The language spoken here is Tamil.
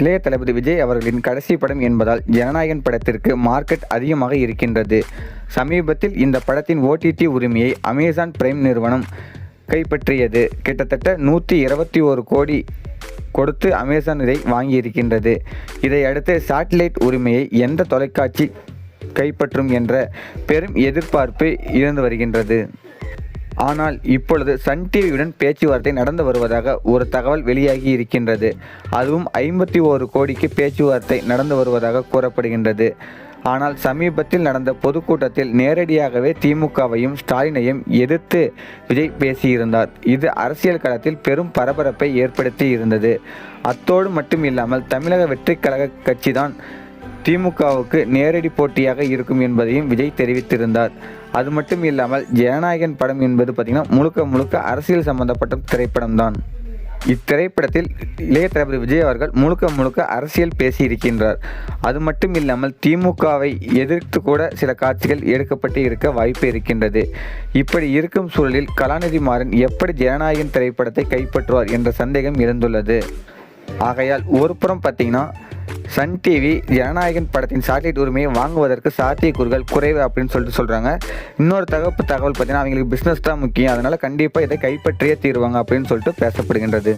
இளைய தளபதி விஜய் அவர்களின் கடைசி படம் என்பதால் ஜனநாயகன் படத்திற்கு மார்க்கெட் அதிகமாக இருக்கின்றது. சமீபத்தில் இந்த படத்தின் ஓடிடி உரிமையை அமேசான் பிரைம் நிறுவனம் கைப்பற்றியது. கிட்டத்தட்ட நூற்றி இருபத்தி ஒரு கோடி கொடுத்து அமேசான் இதை வாங்கியிருக்கின்றது. இதையடுத்து சேட்டலைட் உரிமையை எந்த தொலைக்காட்சி கைப்பற்றும் என்ற பெரும் எதிர்பார்ப்பு இருந்து வருகின்றது. ஆனால் இப்பொழுது சன் டிவியுடன் பேச்சுவார்த்தை நடந்து வருவதாக ஒரு தகவல் வெளியாகி இருக்கின்றது. அதுவும் ஐம்பத்தி ஓரு கோடிக்கு பேச்சுவார்த்தை நடந்து வருவதாக கூறப்படுகின்றது. ஆனால் சமீபத்தில் நடந்த பொதுக்கூட்டத்தில் நேரடியாகவே திமுகவையும் ஸ்டாலினையும் எதிர்த்து விஜய் பேசியிருந்தார். இது அரசியல் களத்தில் பெரும் பரபரப்பை ஏற்படுத்தி இருந்தது. அத்தோடு மட்டும் இல்லாமல் தமிழக வெற்றி கழக கட்சிதான் திமுகவுக்கு நேரடி போட்டியாக இருக்கும் என்பதையும் விஜய் தெரிவித்திருந்தார். அது மட்டும் இல்லாமல் ஜனநாயகன் படம் என்பது பார்த்திங்கன்னா முழுக்க முழுக்க அரசியல் சம்பந்தப்பட்ட திரைப்படம் தான். இத்திரைப்படத்தில் இளைய தளபதி விஜய் அவர்கள் முழுக்க முழுக்க அரசியல் பேசியிருக்கின்றார். அது மட்டும் இல்லாமல் திமுகவை எதிர்த்து கூட சில காட்சிகள் எடுக்கப்பட்டு இருக்க வாய்ப்பு இருக்கின்றது. இப்படி இருக்கும் சூழலில் கலாநிதி மாறன் எப்படி ஜனநாயகன் திரைப்படத்தை கைப்பற்றுவார் என்ற சந்தேகம் இருந்துள்ளது. ஆகையால் ஒரு புறம் பார்த்தீங்கன்னா சன் டிவி ஜனநாயகன் படத்தின் சாட்டிலைட் உரிமையை வாங்குவதற்கு சாத்தியக்கூறுகள் குறைவு அப்படின்னு சொல்லிட்டு சொல்கிறாங்க இன்னொரு தகவல் தகவல் பார்த்தீங்கன்னா அவங்களுக்கு பிஸ்னஸ் தான் முக்கியம். அதனால் கண்டிப்பாக இதை கைப்பற்றியே தீருவாங்க அப்படின்னு சொல்லிட்டு பேசப்படுகின்றது.